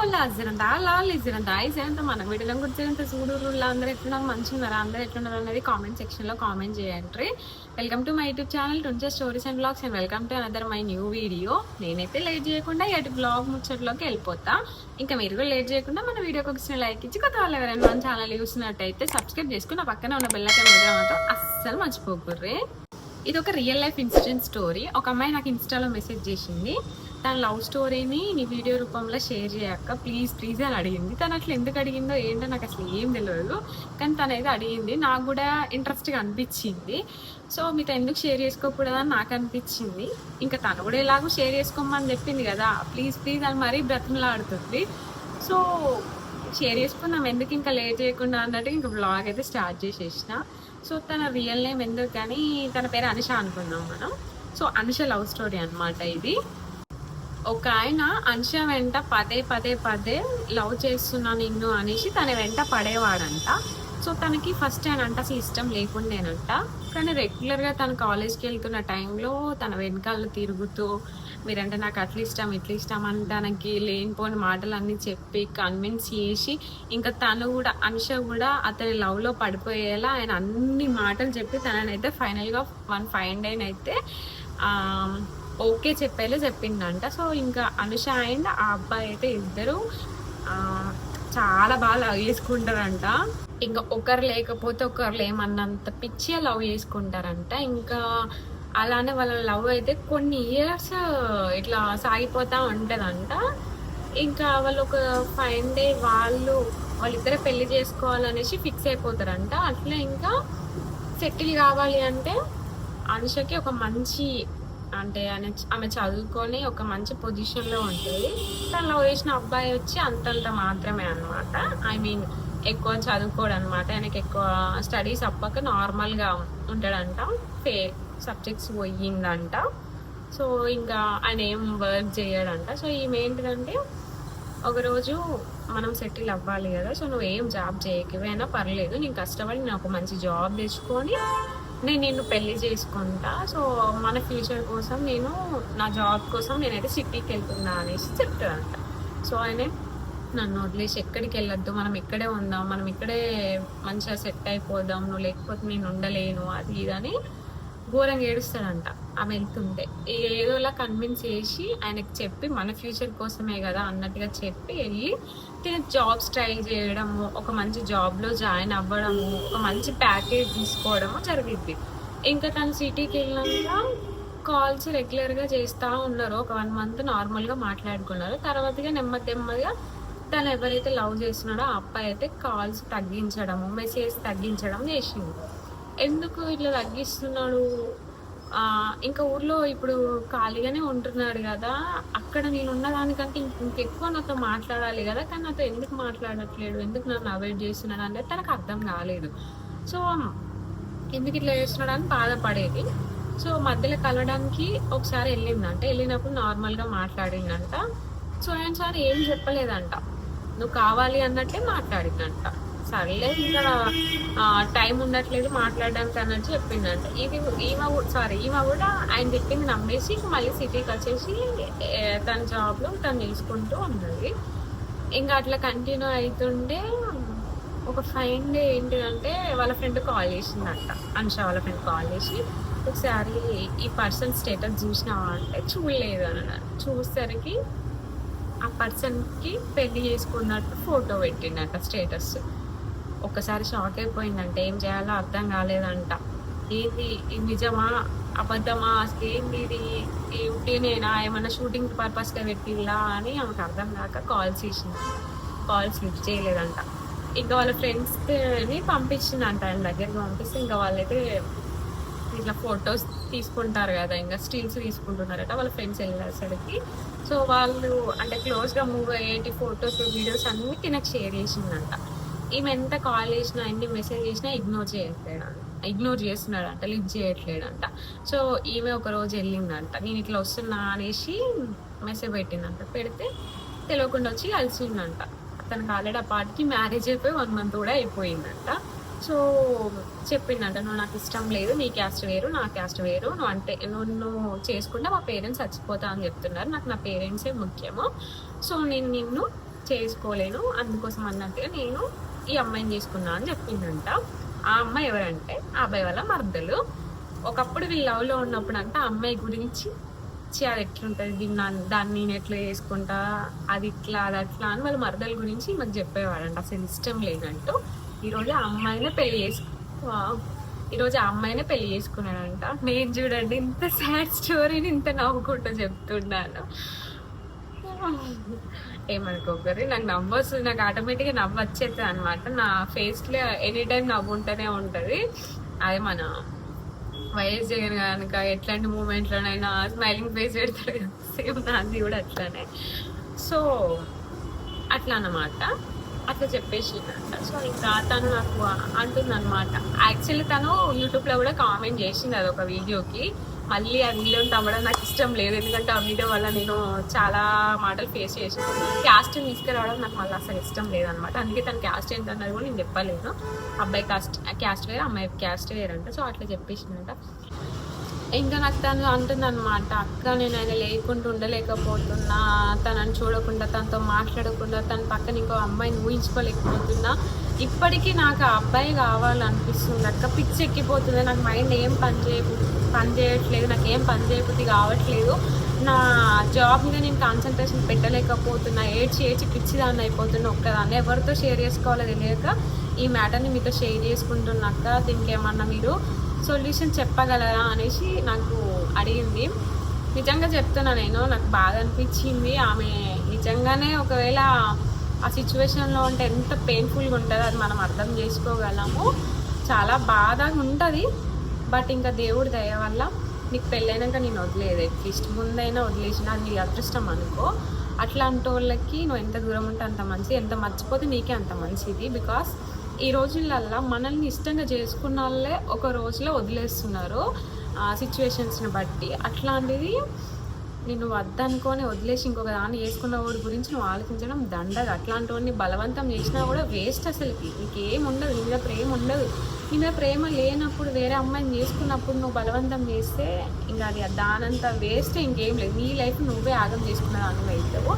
ఓలా జరంత లాల్ జరంత ఐ జరంత మన వీడియోలో గుర్తింత చూడూరులో అందరూ ఎట్లున్నారు? మంచి ఉన్నారా అందరూ ఎట్లున్నారు అనేది కామెంట్ సెక్షన్లో కామెంట్ చేయండి. Welcome to my YouTube channel twenty stories and blogs and welcome to another my new video నేనైతే లేట్ చేయకుండా ఎటు బ్లాగ్ ముచ్చట్లోకి వెళ్ళిపోతా. ఇంకా మీరు కూడా లేట్ చేయకుండా మన వీడియోకి వచ్చిన లైక్ ఇచ్చి కొత్త వాళ్ళు ఎవరైనా మన ఛానల్ చూసినట్టయితే సబ్స్క్రైబ్ చేసుకుని నా పక్కన ఉన్న బెల్లైకన్ మీద మాత్రం అస్సలు మర్చిపోకుర్రే ఇది ఒక రియల్ లైఫ్ ఇన్సిడెంట్ స్టోరీ ఒక అమ్మాయి నాకు ఇన్స్టాలో మెసేజ్ చేసింది. తన లవ్ స్టోరీని నీ వీడియో రూపంలో షేర్ చేయక్క ప్లీజ్ ప్లీజ్ అని అడిగింది. తను అట్లా ఎందుకు అడిగిందో ఏంటో నాకు అసలు ఏం తెలియదు కానీ తను అయితే అడిగింది. నాకు కూడా ఇంట్రెస్ట్గా అనిపించింది. సో మీతో ఎందుకు షేర్ చేసుకోకూడదని నాకు అనిపించింది. ఇంకా తను కూడా ఎలాగో షేర్ చేసుకోమని చెప్పింది కదా. ప్లీజ్ ప్లీజ్ అని మరీ బ్రతిమలాడుతుంది. సో షేర్ చేసుకున్నాం ఎందుకు ఇంకా లేట్ చేయకుండా అన్నట్టు ఇంకా బ్లాగ్ అయితే స్టార్ట్ చేసేసిన. సో తన రియల్ నేమ్ ఎందుకు కానీ తన పేరు అనుష అనుకున్నాం మనం. సో అనుష లవ్ స్టోరీ అనమాట ఇది. ఒక ఆయన అన్ష వెంట పదే పదే పదే లవ్ చేస్తున్నా నిన్ను అనేసి తన వెంట పడేవాడంట. సో తనకి ఫస్ట్ ఆయన అంటే అసలు ఇష్టం లేకుండేనంట. కానీ రెగ్యులర్గా తను కాలేజ్కి వెళ్తున్న టైంలో తన వెనకాల తిరుగుతూ మీరంటే నాకు అట్లా ఇష్టం ఇట్లా ఇష్టం అని తనకి లేనిపోని మాటలన్నీ చెప్పి కన్విన్స్ చేసి ఇంకా తను కూడా అనుష కూడా అతని లవ్లో పడిపోయేలా ఆయన అన్ని మాటలు చెప్పి తననైతే ఫైనల్గా వన్ ఫైవ్ డైన్ అయితే ఓకే చెప్పేలా చెప్పిండంట సో ఇంకా అనుష అండ్ ఆ అబ్బాయి అయితే ఇద్దరు చాలా బాగా లవ్ చేసుకుంటారంట. ఇంకా ఒకరు లేకపోతే ఒకరు ఏమన్నంత పిచ్చిగా లవ్ చేసుకుంటారంట. ఇంకా అలానే వాళ్ళ లవ్ అయితే కొన్ని ఇయర్స్ ఇట్లా సాగిపోతా ఉంటుందంట. ఇంకా వాళ్ళు ఒక ఫైవ్ డే వాళ్ళు వాళ్ళిద్దరే పెళ్ళి చేసుకోవాలనేసి ఫిక్స్ అయిపోతారంట. అట్లా ఇంకా సెటిల్ కావాలి అంటే అనుషకి ఒక మంచి అంటే ఆమె ఆమె చదువుకొని ఒక మంచి పొజిషన్లో ఉంటుంది. తనలో వేసిన అబ్బాయి వచ్చి అంతంత మాత్రమే అన్నమాట. ఐ మీన్ ఎక్కువ చదువుకోడు అనమాట ఆయనకి ఎక్కువ స్టడీస్ అప్పక నార్మల్గా ఉంటాడంట. ఫే సబ్జెక్ట్స్ పోయిందంట. సో ఇంకా ఆయన ఏం వర్క్ చేయడంట. సో ఈమె ఏంటిదంటే ఒకరోజు మనం సెటిల్ అవ్వాలి కదా సో నువ్వు ఏం జాబ్ చేయకపోయినా పర్లేదు నేను కష్టపడి నేను ఒక మంచి జాబ్ తెచ్చుకొని నేను నిన్ను పెళ్ళి చేసుకుంటా. సో మన ఫ్యూచర్ కోసం నేను నా జాబ్ కోసం నేనైతే సిటీకి వెళ్తున్నా అనేసి చెప్తాడంట సో ఆయన నన్ను వదిలేసి ఎక్కడికి వెళ్ళొద్దు మనం ఇక్కడే ఉందాం మనం ఇక్కడే మంచిగా సెట్ అయిపోదాం నువ్వు లేకపోతే నేను ఉండలేను అది ఇది అని ఘోరంగా ఏడుస్తాడంట. ఆమె వెళ్తుండే. ఏదోలా కన్విన్స్ చేసి ఆయనకి చెప్పి మన ఫ్యూచర్ కోసమే కదా అన్నట్టుగా చెప్పి వెళ్ళి తిన జాబ్స్ ట్రై చేయడము ఒక మంచి జాబ్లో జాయిన్ అవ్వడము ఒక మంచి ప్యాకేజ్ తీసుకోవడము జరిగింది ఇంకా తను సిటీకి వెళ్ళినాక కాల్స్ రెగ్యులర్గా చేస్తూ ఉన్నారు. ఒక వన్ మంత్ నార్మల్గా మాట్లాడుకున్నారు. తర్వాతగా నెమ్మది నెమ్మదిగా తను ఎవరైతే లవ్ చేస్తున్నాడో ఆ అబ్బాయి అయితే కాల్స్ తగ్గించడము మెసేజ్ తగ్గించడం చేసింది ఎందుకు ఇట్లా తగ్గిస్తున్నాడు? ఇంకా ఊర్లో ఇప్పుడు ఖాళీగానే ఉంటున్నాడు కదా. అక్కడ నేను ఉన్న దానికంటే ఇంకెక్కువ నాతో మాట్లాడాలి కదా. కానీ నాతో ఎందుకు మాట్లాడట్లేడు? ఎందుకు నన్ను అవాయిడ్ చేస్తున్నాడు? అనేది తనకు అర్థం కాలేదు. సో ఎందుకు ఇట్లా చేస్తున్నాడు అని బాధపడేది. సో మధ్యలో కలవడానికి ఒకసారి వెళ్ళిందంట వెళ్ళినప్పుడు నార్మల్గా మాట్లాడిందంట. సో ఆయన సార్ ఏం చెప్పలేదంట. నువ్వు కావాలి అన్నట్టే మాట్లాడిందంట. సర్లే ఇంకా టైం ఉండట్లేదు మాట్లాడడానికి అని చెప్పిందంట. ఇది ఈమె సారీ ఈమె కూడా ఆయన చెప్పింది నమ్మేసి మళ్ళీ సిటీకి వచ్చేసి తన జాబ్లో తను తీసుకుంటూ ఉన్నది. ఇంకా అట్లా కంటిన్యూ అవుతుంటే ఒక ఫైన్ డే ఏంటిదంటే వాళ్ళ ఫ్రెండ్ కాల్ చేసిందంట. అంశ వాళ్ళ ఫ్రెండ్ కాల్ చేసి ఒకసారి ఈ పర్సన్ స్టేటస్ చూసినావా అంటే చూడలేదు అని చూసేసరికి ఆ పర్సన్కి పెళ్ళి చేసుకున్నట్టు ఫోటో పెట్టిండట స్టేటస్. ఒక్కసారి షాక్ అయిపోయిందంట ఏం చేయాలో అర్థం కాలేదంట. ఏంది? నిజమా? అబద్ధమా? అసలు ఏంది ఇది? ఈ ఉట్టినేనా ఏమన్నా షూటింగ్ పర్పస్గా పెట్టిల్లా? అని ఆమెకు అర్థం కాక కాల్ చేసింది. కాల్స్ లిఫ్ట్ చేయలేదంట. ఇంకా వాళ్ళ ఫ్రెండ్స్ని పంపించిందంట. ఆయన దగ్గరికి పంపిస్తే ఇంకా వాళ్ళైతే ఇట్లా ఫొటోస్ తీసుకుంటారు కదా ఇంకా స్టిల్స్ తీసుకుంటున్నారట వాళ్ళ ఫ్రెండ్స్ వెళ్ళేసరికి. సో వాళ్ళు అంటే క్లోజ్గా మూవ్ అయ్యేటి ఫొటోస్ వీడియోస్ అన్ని నాకు షేర్ చేసిందంట. ఈమె ఎంత కాల్ చేసినా ఎన్ని మెసేజ్ చేసినా ఇగ్నోర్ చేయట్లేడంట. ఇగ్నోర్ చేస్తున్నాడంట లిఫ్ట్ చేయట్లేడంట. సో ఈమె ఒక రోజు వెళ్ళిందంట. నేను ఇట్లా వస్తున్నా అనేసి మెసేజ్ పెట్టిందంట. పెడితే తెలియకుండా వచ్చి కలిసిందంట. తనకు ఆల్రెడీ ఆ పార్టీకి మ్యారేజ్ అయిపోయి వన్ మంత్ కూడా అయిపోయిందంట. సో చెప్పిందంట నువ్వు నాకు ఇష్టం లేదు నీ క్యాస్ట్ వేరు నా క్యాస్ట్ వేరు. నువ్వు అంటే నువ్వు నువ్వు చేసుకుంటే మా పేరెంట్స్ చచ్చిపోతా అని చెప్తున్నారు. నాకు నా పేరెంట్సే ముఖ్యము. సో నేను నిన్ను చేసుకోలేను. అందుకోసం అన్నట్టుగా నేను ఈ అమ్మాయిని చేసుకున్నా అని చెప్పిందంట. ఆ అమ్మాయి ఎవరంటే ఆ అబ్బాయి వాళ్ళ మర్దలు. ఒకప్పుడు వీళ్ళు లవ్లో ఉన్నప్పుడు అంట ఆ అమ్మాయి గురించి "ఛీ, అది ఎట్లుంటుంది? దీన్ని దాన్ని నేను ఎట్లా చేసుకుంటా? అది ఇట్లా అది అట్లా అని వాళ్ళ మరదల గురించి మాకు చెప్పేవాడంట అసలు ఇష్టం లేదంటూ ఈరోజు ఆ అమ్మాయినే పెళ్ళి చేసుకు ఈరోజు ఆ అమ్మాయినే పెళ్ళి చేసుకున్నాడంట. నేను చూడండి ఇంత సాడ్ స్టోరీని ఇంత నవ్వుకుంటూ చెప్తున్నాను. ఏమనుకోకరి నాకు నవ్వు వస్తుంది నాకు ఆటోమేటిక్గా నవ్వు వచ్చేస్తుంది అనమాట నా ఫేస్లో ఎనీ టైం నవ్వు ఉంటూనే ఉంటుంది. అదే మన వైఎస్ జగన్ కనుక ఎట్లాంటి మూమెంట్లోనైనా స్మైలింగ్ ఫేస్ పెడతాడు సేమ్ నాది కూడా అట్లానే. సో అట్లా అన్నమాట. అట్లా చెప్పేసిందంట. సో ఇంకా తను నాకు అంటుంది అనమాట యాక్చువల్లీ తను యూట్యూబ్లో కూడా కామెంట్ చేసింది అది ఒక వీడియోకి మళ్ళీ ఆ తమ్మడం తవ్వడం నాకు ఇష్టం లేదు. ఎందుకంటే ఆ వీడియో వల్ల నేను చాలా మాటలు ఫేస్ చేసాను క్యాస్ట్ తీసుకురావడం నాకు మళ్ళీ అసలు ఇష్టం లేదనమాట. అందుకే తన క్యాస్ట్ ఏంటన్నది కూడా నేను చెప్పలేను అబ్బాయి కాస్ట్ క్యాస్ట్ వేరు అమ్మాయి క్యాస్ట్ వేరంట. సో అట్లా చెప్పేసిందంట. ఇంకా నాకు తను అంటుందన్నమాట అక్క నేను ఆయన లేకుండా ఉండలేకపోతున్నా. తనని చూడకుండా తనతో మాట్లాడకుండా తన పక్కన ఇంకో అమ్మాయిని ఊహించుకోలేకపోతున్నా. ఇప్పటికీ నాకు ఆ అబ్బాయి కావాలనిపిస్తుంది. అక్క పిచ్చి ఎక్కిపోతుంది నాకు మైండ్ ఏం పని చేయ పని చేయట్లేదు నాకు ఏం పని చేయబుద్ధి కావట్లేదు. నా జాబ్ మీద నేను కాన్సన్ట్రేషన్ పెట్టలేకపోతున్నా ఏడ్చి ఏడ్చి పిచ్చిదాన్ని అయిపోతున్నా ఒక్కదాన్ని. ఎవరితో షేర్ చేసుకోవాలో తెలియక ఈ మ్యాటర్ని మీతో షేర్ చేసుకుంటున్నాక దీనికి ఏమన్నా మీరు సొల్యూషన్ చెప్పగలరా అనేసి నాకు అడిగింది. నిజంగా చెప్తున్నా నేను నాకు బాగా అనిపించింది. ఆమె నిజంగానే ఒకవేళ ఆ సిచ్యువేషన్లో ఉంటే ఎంత పెయిన్ఫుల్గా ఉంటుందో అది మనం అర్థం చేసుకోగలము. చాలా బాధగా ఉంటుంది. బట్ ఇంకా దేవుడి దయ వల్ల నీకు పెళ్ళైనాక నేను వదిలేదు. అట్లీస్ట్ ముందైనా వదిలేసిన నీ అదృష్టం అనుకో. అట్లాంటి వాళ్ళకి నువ్వు ఎంత దూరం ఉంటే అంత మంచిది. ఎంత మర్చిపోతే నీకే అంత మంచిది. బికాస్ ఈ రోజులల్లో మనల్ని ఇష్టంగా చేసుకున్న వాళ్ళే ఒక రోజులో వదిలేస్తున్నారు సిచ్యువేషన్స్ని బట్టి. అట్లాంటిది నేను వద్దనుకొని వదిలేసి ఇంకొక దాన్ని వేసుకున్న వాడి గురించి నువ్వు ఆలోచించడం దండగా. అట్లాంటి వాడిని బలవంతం చేసినా కూడా వేస్ట్ అసలుకి. నీకేం ఉండదు నీ మీద ప్రేమ ఉండదు మీద ప్రేమ లేనప్పుడు వేరే అమ్మాయిని చేసుకున్నప్పుడు నువ్వు బలవంతం చేస్తే ఇంకా అది దానంత వేస్ట్ ఇంకేం లేదు. నీ లైఫ్ నువ్వే ఆగం చేసుకున్న దాని అవుతావు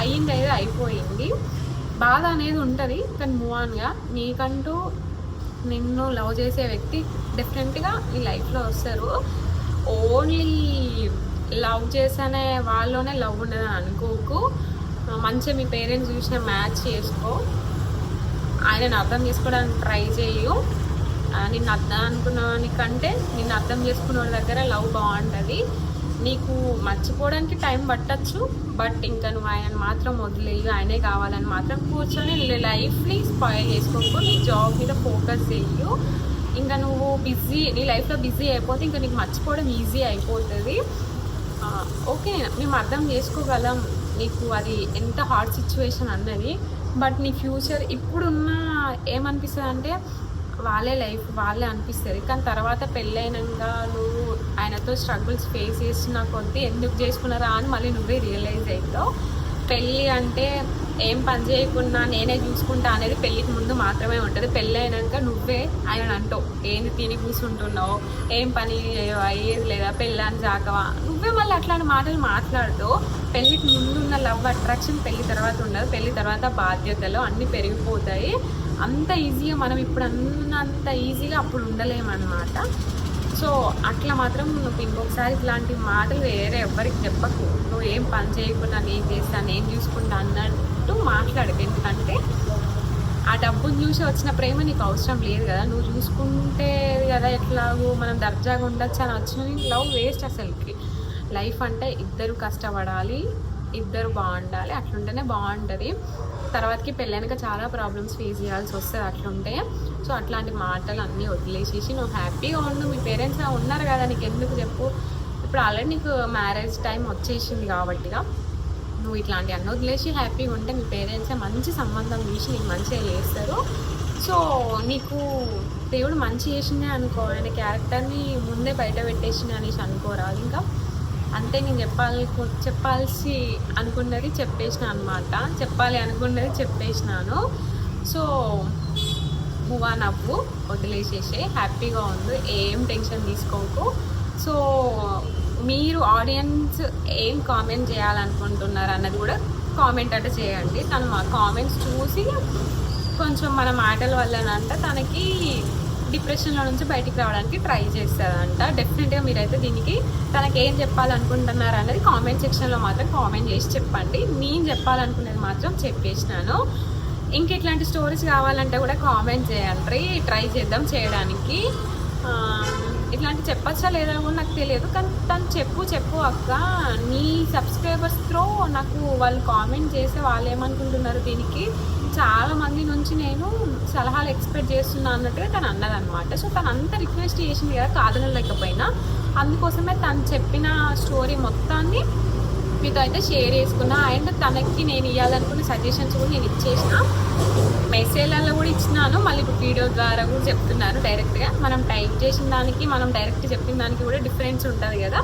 అయ్యింది అయితే అయిపోయింది. బాధ అనేది ఉంటుంది కానీ మూవ్ ఆన్గా నీకంటూ నిన్ను లవ్ చేసే వ్యక్తి డెఫినెట్గా నీ లైఫ్లో వస్తారు. ఓన్లీ లవ్ చేసనే వాళ్ళలోనే లవ్ ఉండదని అనుకోకు. మంచిగా మీ పేరెంట్స్ చూసిన మ్యాచ్ చేసుకో. ఆయనను అర్థం చేసుకోవడానికి ట్రై చేయు. నిన్ను అర్థం అనుకున్నవానికంటే నిన్ను అర్థం చేసుకున్న వాళ్ళ దగ్గర లవ్ బాగుంటుంది. నీకు మర్చిపోవడానికి టైం పట్టచ్చు బట్ ఇంకా నువ్వు ఆయన మాత్రం వదిలేయు. ఆయనే కావాలని మాత్రం కూర్చొని లైఫ్ని స్పాయిల్ చేసుకోకు నీ జాబ్ మీద ఫోకస్ చేయు ఇంకా నువ్వు బిజీ నీ లైఫ్లో బిజీ అయిపోతే ఇంకా నీకు మర్చిపోవడం ఈజీ అయిపోతుంది. ఓకే మేము అర్థం చేసుకోగలం. నీకు అది ఎంత హార్డ్ సిచ్యువేషన్ అన్నది. బట్ నీ ఫ్యూచర్ ఇప్పుడున్న ఏమనిపిస్తుంది అంటే వాళ్ళే లైఫ్ వాళ్ళే అనిపిస్తుంది కానీ తర్వాత పెళ్ళైనంగాను నువ్వు ఆయనతో స్ట్రగుల్స్ ఫేస్ చేసిన కొద్దీ ఎందుకు చేసుకున్నారా అని మళ్ళీ నువ్వే రియలైజ్ అవుతావు పెళ్ళి అంటే ఏం పని చేయకుండా నేనే చూసుకుంటా అనేది పెళ్ళికి ముందు మాత్రమే ఉంటుంది. పెళ్ళి అయినాక నువ్వే ఆయన అంటావు. ఏంది తిని కూర్చుంటున్నావు ఏం పని చేయవా లేదా? పెళ్ళని జాకవా? నువ్వే మళ్ళీ అట్లాంటి మాటలు మాట్లాడుతూ పెళ్ళికి ముందు ఉన్న లవ్ అట్రాక్షన్ పెళ్ళి తర్వాత ఉండదు. పెళ్ళి తర్వాత బాధ్యతలు అన్నీ పెరిగిపోతాయి. అంత ఈజీగా మనం ఇప్పుడు అన్నంత ఈజీగా అప్పుడు ఉండలేమన్నమాట. సో అట్లా మాత్రం నువ్వు ఇంకొకసారి ఇట్లాంటి మాటలు వేరే ఎవ్వరికి చెప్పకు. నువ్వు ఏం పని చేయకుండా నేను చేస్తాను నేను చూసుకుంటా అన్నట్టు మాట్లాడకు. ఎందుకంటే ఆ డబ్బును చూసి వచ్చిన ప్రేమ నీకు అవసరం లేదు కదా. నువ్వు చూసుకుంటే కదా ఎట్లాగో మనం దర్జాగా ఉండొచ్చు అని వచ్చిన లవ్ వేస్ట్ అసలుకి. లైఫ్ అంటే ఇద్దరు కష్టపడాలి ఇద్దరు బాగుండాలి అట్లుంటేనే బాగుంటుంది. తర్వాతకి పెళ్ళైనాక చాలా ప్రాబ్లమ్స్ ఫేస్ చేయాల్సి వస్తుంది అట్లుంటే. సో అట్లాంటి మాటలు అన్నీ వదిలేసేసి నువ్వు హ్యాపీగా ఉండు మీ పేరెంట్స్ ఉన్నారు కదా నీకు ఎందుకు చెప్పు. ఇప్పుడు ఆల్రెడీ నీకు మ్యారేజ్ టైం వచ్చేసింది కాబట్టిగా నువ్వు ఇట్లాంటి అన్ని వదిలేసి హ్యాపీగా ఉంటే మీ పేరెంట్సే మంచి సంబంధం చూసి నీకు మంచిగా చేస్తారు. సో నీకు దేవుడు మంచి చేసిందే అనుకో ఆయన క్యారెక్టర్ని ముందే బయట పెట్టేసింది అనేసి అనుకోరాదు ఇంకా. అంటే నేను చెప్పాలి చెప్పాల్సి అనుకున్నది చెప్పేసిన అనమాట చెప్పాలి అనుకున్నది చెప్పేసినాను. సో మూవ్ ఆన్ అవ్వు వదిలేసేసే హ్యాపీగా ఉంది ఏం టెన్షన్ తీసుకోకు. సో మీరు ఆడియన్స్ ఏం కామెంట్ చేయాలనుకుంటున్నారు అన్నది కూడా కామెంట్ అంటే చేయండి. తను మా కామెంట్స్ చూసి కొంచెం మన మాటల వల్లనంట తనకి డిప్రెషన్లో నుంచి బయటికి రావడానికి ట్రై చేస్తారంట డెఫినెట్గా మీరైతే దీనికి తనకి ఏం చెప్పాలనుకుంటున్నారు అనేది కామెంట్ సెక్షన్లో మాత్రం కామెంట్ చేసి చెప్పండి. నేను చెప్పాలనుకునేది మాత్రం చెప్పేసినాను. ఇంకెట్లాంటి స్టోరీస్ కావాలంటే కూడా కామెంట్ చేయండి. ట్రై చేద్దాం చేయడానికి. ఇట్లాంటి చెప్పచ్చా లేదా కూడా నాకు తెలియదు. కానీ తను చెప్పు చెప్పు అక్క. నీ సబ్స్క్రైబర్స్ త్రో నాకు వాళ్ళు కామెంట్ చేస్తే వాళ్ళు ఏమనుకుంటున్నారు దీనికి? చాలా మంది నుంచి నేను సలహాలు ఎక్స్పెక్ట్ చేస్తున్నా అన్నట్టుగా తను అన్నదనమాట సో తను అంత రిక్వెస్ట్ చేసింది కదా కాదనలేకపోయినా అందుకోసమే తను చెప్పిన స్టోరీ మొత్తాన్ని మీతో అయితే షేర్ చేసుకున్నా. అండ్ తనకి నేను ఇవ్వాలనుకున్న సజెషన్స్ కూడా నేను ఇచ్చేసిన. మెసేజ్లలో కూడా ఇచ్చినాను. మళ్ళీ ఇప్పుడు వీడియో ద్వారా కూడా చెప్తున్నాను డైరెక్ట్గా. మనం టైప్ చేసిన దానికి మనం డైరెక్ట్ చెప్పిన దానికి కూడా డిఫరెన్స్ ఉంటుంది కదా.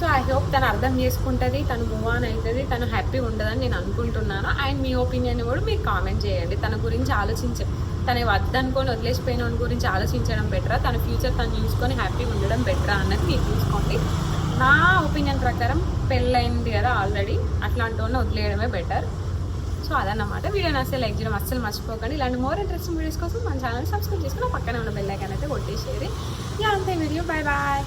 సో ఐ హోప్ తను అర్థం చేసుకుంటుంది తను మూవ్ ఆన్ అవుతుంది తను హ్యాపీ ఉండదని నేను అనుకుంటున్నాను. అండ్ మీ ఒపీనియన్ కూడా మీరు కామెంట్ చేయండి. తన గురించి ఆలోచించ తను వద్దనుకొని వదిలేసిపోయిన గురించి ఆలోచించడం బెటరా తన ఫ్యూచర్ తను చూసుకొని హ్యాపీగా ఉండడం బెటరా అన్నది మీరు చూసుకోండి. నా ఒపీనియన్ ప్రకారం పెళ్ళైంది కదా ఆల్రెడీ అట్లాంటి వాళ్ళని వదిలేయడమే బెటర్ సో అదన్నమాట. వీడియో నచ్చితే లైక్ చేయడం అస్సలు మర్చిపోకండి. ఇలాంటి మోర్ ఇంట్రెస్టింగ్ వీడియోస్ కోసం మన ఛానల్ సబ్స్క్రైబ్ చేసుకుని పక్కనే ఉన్న బెల్ అయితే కొట్టేసేది ఇక అంతే వీడియో బాయ్ బాయ్